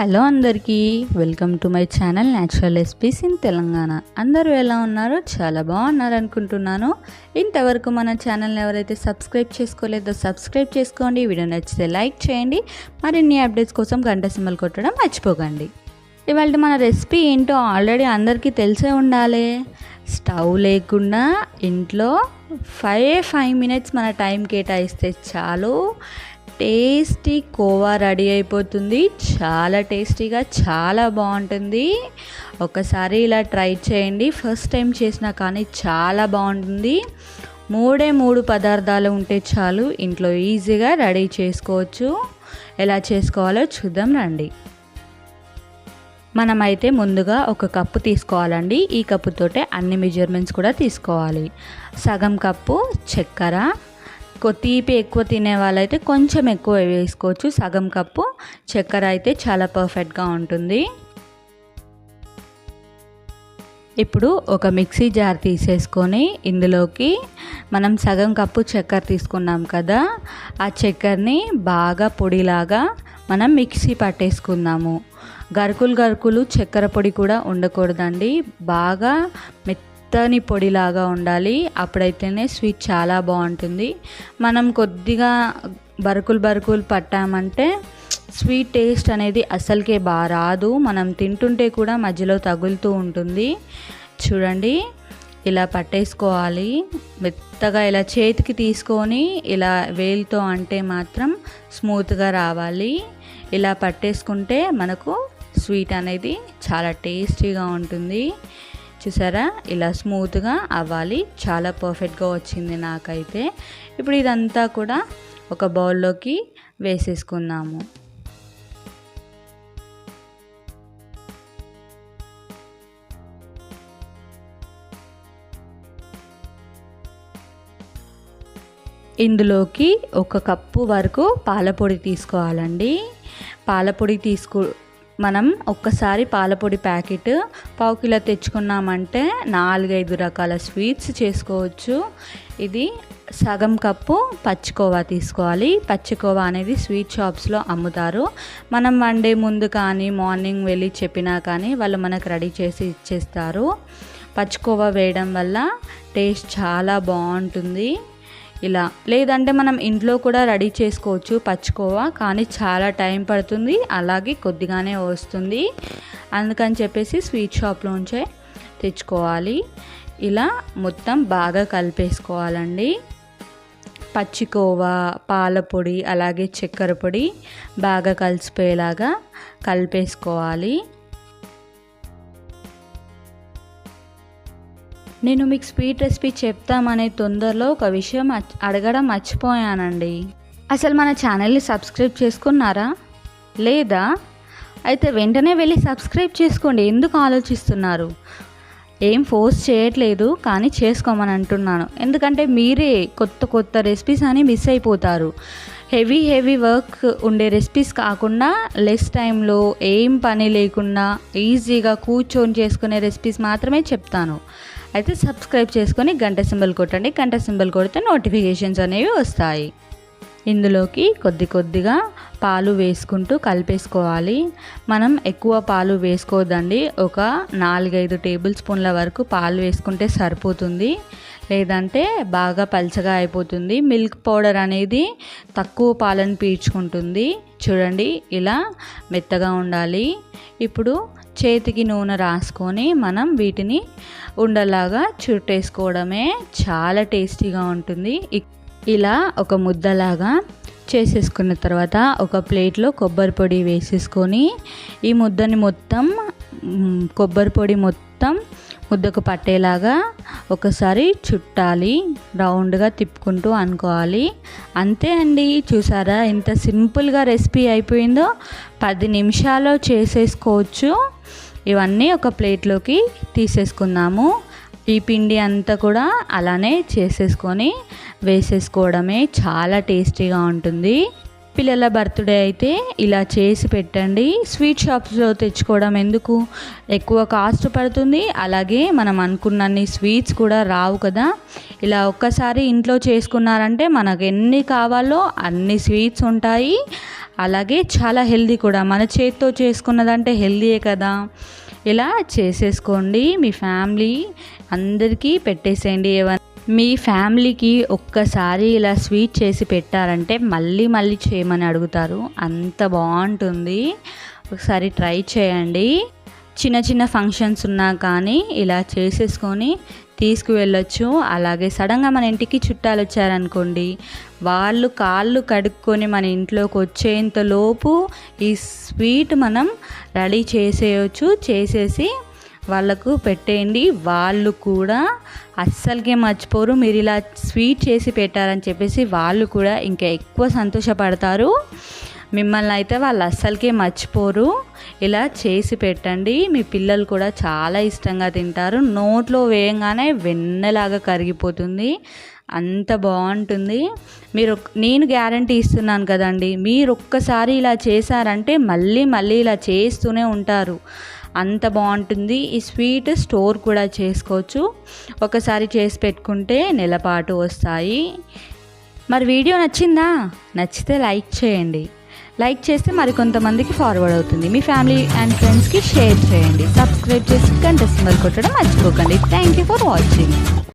Hello అందరికీ welcome to my channel natural spices in Telangana అందరూ ఎలా ఉన్నారో చాలా బాగున్నారు అనుకుంటున్నాను. ఇంతవరకు మన ఛానల్ని ఎవరైతే సబ్స్క్రైబ్ చేసుకోలేదో సబ్స్క్రైబ్ చేసుకోండి. వీడియో నచ్చితే లైక్ చేయండి. మరిన్ని అప్డేట్స్ కోసం గంట సింబల్ కొట్టడం మర్చిపోకండి. ఇవాళ మన రెసిపీ ఏంటో ఆల్రెడీ అందరికీ తెలిసే ఉండాలి. స్టవ్ లేకుండా ఇంట్లో ఫైవ్ ఫైవ్ మినిట్స్ మన టైం కేటాయిస్తే చాలు. టేస్టీ కోవా రెడీ అయిపోతుంది. చాలా టేస్టీగా చాలా బాగుంటుంది. ఒకసారి ఇలా ట్రై చేయండి. ఫస్ట్ టైం చేసినా కానీ చాలా బాగుంటుంది. మూడే మూడు పదార్థాలు ఉంటే చాలు ఇంట్లో ఈజీగా రెడీ చేసుకోవచ్చు. ఎలా చేసుకోవాలో చూద్దాం రండి. మనమైతే ముందుగా ఒక కప్పు తీసుకోవాలండి. ఈ కప్పుతోటే అన్ని మెజర్మెంట్స్ కూడా తీసుకోవాలి. సగం కప్పు చక్కెర తీపి ఎక్కువ తినే వాళ్ళైతే కొంచెం ఎక్కువ వేసుకోవచ్చు. సగం కప్పు చక్కెర అయితే చాలా పర్ఫెక్ట్గా ఉంటుంది. ఇప్పుడు ఒక మిక్సీ జార్ తీసేసుకొని ఇందులోకి మనం సగం కప్పు చక్కెర తీసుకున్నాం కదా ఆ చక్కెరని బాగా పొడిలాగా మనం మిక్సీ పట్టేసుకుందాము. గరుకులు గరుకులు చక్కెర పొడి కూడా ఉండకూడదండి. బాగా మెత్తని పొడిలాగా ఉండాలి. అప్పుడైతేనే స్వీట్ చాలా బాగుంటుంది. మనం కొద్దిగా బరుకులు బరుకులు పట్టామంటే స్వీట్ టేస్ట్ అనేది అసలుకే బాగా రాదు. మనం తింటుంటే కూడా మధ్యలో తగులుతూ ఉంటుంది. చూడండి ఇలా పట్టేసుకోవాలి. మెత్తగా ఇలా చేతికి తీసుకొని ఇలా వేలుతో అంటే మాత్రం స్మూత్గా రావాలి. ఇలా పట్టేసుకుంటే మనకు స్వీట్ అనేది చాలా టేస్టీగా ఉంటుంది. చూసారా? ఇలా స్మూత్గా అవ్వాలి. చాలా పర్ఫెక్ట్గా వచ్చింది నాకైతే. ఇప్పుడు ఇదంతా కూడా ఒక బౌల్లోకి వేసేసుకుందాము. ఇందులోకి ఒక కప్పు వరకు పాలపొడి తీసుకోవాలండి. పాలపొడి తీసుకు మనం ఒక్కసారి పాలపొడి ప్యాకెట్ పావు కిలో తెచ్చుకున్నామంటే నాలుగైదు రకాల స్వీట్స్ చేసుకోవచ్చు. ఇది సగం కప్పు పచ్చికోవా తీసుకోవాలి. పచ్చికోవా అనేది స్వీట్ షాప్స్లో అమ్ముతారు. మనం వన్ డే ముందు కానీ మార్నింగ్ వెళ్ళి చెప్పినా కానీ వాళ్ళు మనకు రెడీ చేసి ఇచ్చేస్తారు. పచ్చికోవా వేయడం వల్ల టేస్ట్ చాలా బాగుంటుంది. ఇలా. లేదంటే మనం ఇంట్లో కూడా రెడీ చేసుకోవచ్చు పచ్చుకోవా కానీ చాలా టైం పడుతుంది అలాగే కొద్దిగానే వస్తుంది. అందుకని చెప్పేసి స్వీట్ షాప్లోంచే తెచ్చుకోవాలి. ఇలా మొత్తం బాగా కలిపేసుకోవాలండి. పచ్చికోవా పాలపొడి అలాగే చక్కెర పొడి బాగా కలిసిపోయేలాగా కలిపేసుకోవాలి. నేను మీకు స్వీట్ రెసిపీ చెప్తామనే తొందరలో ఒక విషయం అడగడం మర్చిపోయానండి. అసలు మన ఛానల్ని సబ్స్క్రైబ్ చేసుకున్నారా? లేదా? అయితే వెంటనే వెళ్ళి సబ్స్క్రైబ్ చేసుకోండి. ఎందుకు ఆలోచిస్తున్నారు? ఏం ఫోర్స్ చేయట్లేదు కానీ చేసుకోమని అంటున్నాను. ఎందుకంటే మీరే కొత్త కొత్త రెసిపీస్ అని మిస్ అయిపోతారు. హెవీ హెవీ వర్క్ ఉండే రెసిపీస్ కాకుండా లెస్ టైంలో ఏం పని లేకుండా ఈజీగా కూర్చొని చేసుకునే రెసిపీస్ మాత్రమే చెప్తాను. అయితే సబ్స్క్రైబ్ చేసుకొని గంట సింబల్ కొట్టండి. గంట సింబల్ కొడితే నోటిఫికేషన్స్ అనేవి వస్తాయి. ఇందులోకి కొద్ది కొద్దిగా పాలు వేసుకుంటూ కలిపేసుకోవాలి. మనం ఎక్కువ పాలు వేసుకోదండి. ఒక నాలుగైదు టేబుల్ స్పూన్ల వరకు పాలు వేసుకుంటే సరిపోతుంది. లేదంటే బాగా పల్చగా అయిపోతుంది. మిల్క్ పౌడర్ అనేది తక్కువ పాలను పీల్చుకుంటుంది. చూడండి ఇలా మెత్తగా ఉండాలి. ఇప్పుడు చేతికి నూనె రాసుకొని మనం వీటిని ఉండలాగా చుట్టేసుకోవడమే చాలా టేస్టీగా ఉంటుంది. ఇలా ఒక ముద్దలాగా చేసేసుకున్న తర్వాత ఒక ప్లేట్లో కొబ్బరి పొడి వేసేసుకొని ఈ ముద్దని మొత్తం కొబ్బరి పొడి మొత్తం ముద్దకు పట్టేలాగా ఒకసారి చుట్టాలి రౌండ్గా తిప్పుకుంటూ అనుకోవాలి. అంతే అండి. చూసారా ఎంత సింపుల్గా రెసిపీ అయిపోయిందో? పది నిమిషాల్లో చేసేసుకోవచ్చు. ఇవన్నీ ఒక ప్లేట్లోకి తీసేసుకుందాము. ఈ పిండి అంతా కూడా అలానే చేసేసుకొని వేసేసుకోవడమే చాలా టేస్టీగా ఉంటుంది. పిల్లల బర్త్డే అయితే ఇలా చేసి పెట్టండి. స్వీట్ షాప్స్లో తెచ్చుకోవడం ఎందుకు? ఎక్కువ కాస్ట్ పడుతుంది. అలాగే మనం అనుకున్నన్ని స్వీట్స్ కూడా రావు కదా. ఇలా ఒక్కసారి ఇంట్లో చేసుకున్నారంటే మనకు ఎన్ని కావాలో అన్ని స్వీట్స్ ఉంటాయి. అలాగే చాలా హెల్దీ కూడా. మన చేతితో చేసుకున్నదంటే హెల్దీయే కదా. ఇలా చేసేసుకోండి మీ ఫ్యామిలీ. అందరికీ పెట్టేసేయండి. ఏమైనా మీ ఫ్యామిలీకి ఒక్కసారి ఇలా స్వీట్ చేసి పెట్టారంటే మళ్ళీ మళ్ళీ చేయమని అడుగుతారు. అంత బాగుంటుంది. ఒకసారి ట్రై చేయండి. చిన్న చిన్న ఫంక్షన్స్ ఉన్నా కానీ ఇలా చేసేసుకొని తీసుకువెళ్ళొచ్చు. అలాగే సడన్గా మన ఇంటికి చుట్టాలు వచ్చారనుకోండి వాళ్ళు కాళ్ళు కడుక్కొని మన ఇంట్లోకి వచ్చేంతలోపు ఈ స్వీట్ మనం రెడీ చేసేయచ్చు చేసేసి వాళ్ళకు పెట్టేయండి. వాళ్ళు కూడా అస్సలకే మర్చిపోరు. మీరు ఇలా స్వీట్ చేసి పెట్టారని చెప్పేసి వాళ్ళు కూడా ఇంకా ఎక్కువ సంతోషపడతారు. మిమ్మల్ని అయితే వాళ్ళు అస్సలకే మర్చిపోరు. ఇలా చేసి పెట్టండి. మీ పిల్లలు కూడా చాలా ఇష్టంగా తింటారు. నోట్లో వేయంగానే వెన్నలాగా కరిగిపోతుంది. అంత బాగుంటుంది. మీరు నేను గ్యారంటీ ఇస్తున్నాను కదండి. మీరు ఒక్కసారి ఇలా చేశారంటే మళ్ళీ మళ్ళీ ఇలా చేస్తూనే ఉంటారు. అంత బాగుంటుంది. ఈ స్వీట్ స్టోర్ కూడా చేసుకోవచ్చు. ఒకసారి చేసి పెట్టుకుంటే నెలపాటు వస్తాయి. మరి వీడియో నచ్చిందా? నచ్చితే లైక్ చేయండి. లైక్ చేస్తే మరికొంతమందికి ఫార్వర్డ్ అవుతుంది. మీ ఫ్యామిలీ అండ్ ఫ్రెండ్స్కి షేర్ చేయండి. సబ్స్క్రైబ్ చేసి గంట సింబల్ కొట్టడం మర్చిపోకండి. Thank you for watching.